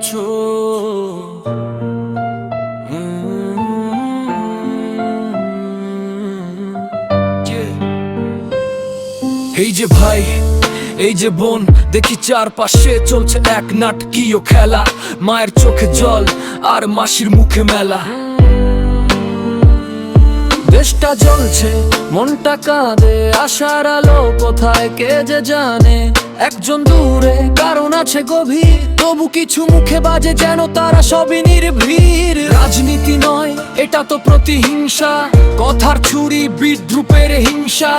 মঞ্চ এই যে ভাই, এই যে বোন, দেখি চারপাশে চলছে এক নাটকীয় খেলা। মায়ের চোখে জল আর মাসির মুখে মেলা। দেশটা জ্বলছে, মনটা কাঁদে, আশার আলো কোথায় কে যে জানে। একজন দূরে, কারণ আছে গভীর। তবু কিছু মুখে বাজে যেন তারা সবই নির্ভীর। রাজনীতি নয়, এটা তো প্রতিহিংসা। কথার ছুরি বিদ্রুপের হিংসা।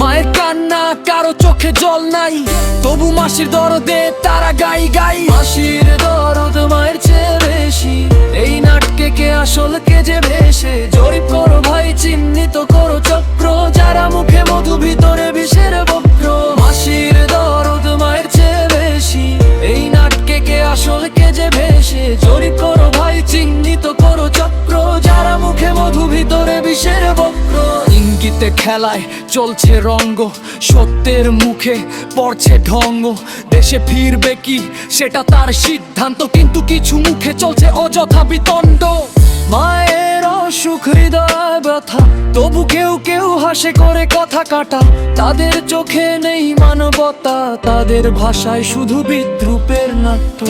মায়ের কান্না, কারও চোখে জল নাই। তবু মাসির দরদে তারা গাই গাই। মাসির দরদ মায়ের চেয়ে বেশি। এই নাটকে কে আসল, কে যে ভেসে? জরিপ করো ভাই, চিহ্নিত করো চক্র। যারা মুখে মধু ভিতরে বিষের বক্র ভেসে জরিপ করো ভাই, চিহ্নিত করো চক্র। যারা মুখে মধু, ভিতরে বিষের বক্র। ইঙ্গিতে খেলায় চলছে রঙ্গ, সত্যের মুখে পড়ছে ঢঙ্গ। দেশে ফিরবে কি, সেটা তার সিদ্ধান্ত, কিন্তু কিছু মুখে চলছে অযথা বিতণ্ড। মায়ের অসুখ, হৃদয় ব্যথা, তবু কেউ কেউ হাসে করে কথা কাটা। তাদের চোখে নেই মানবতা, তাদের ভাষায় শুধু বিদ্রুপের নাট্য।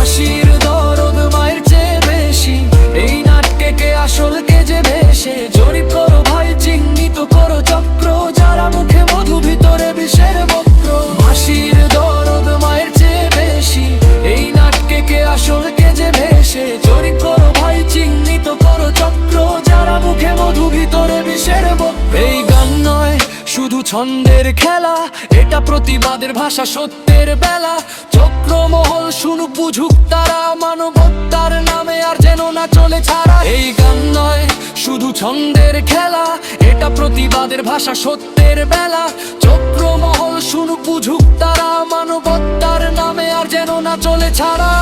মাসির দরদ মায়ের চেয়ে বেশি। এই নাটকে কে আসল, কে যে ভেসে জরিপ করো ভাই, চিহ্নিত করো চক্র। যারা মুখে মধু, ভিতরে বিষের বক্র। মাসির দরদ মায়ের চেয়ে বেশি। এই নাটকে কে আসল, কে যে ভেসে জরিপ করো ভাই, চিহ্নিত করো চক্র। যারা মুখে মধু, ভিতরে ছন্দের খেলা, এটা প্রতিবাদের ভাষা, সত্যের বেলা। চক্রমহল শুনুক, বুঝুক তারা, মানবতার নামে আর যেন না চলে ছাড়া। এই গান নয় শুধু ছন্দের খেলা, এটা প্রতিবাদের ভাষা, সত্যের বেলা। চক্রমহল শুনুক, বুঝুক তারা, মানবতার নামে আর যেন না চলে ছাড়া।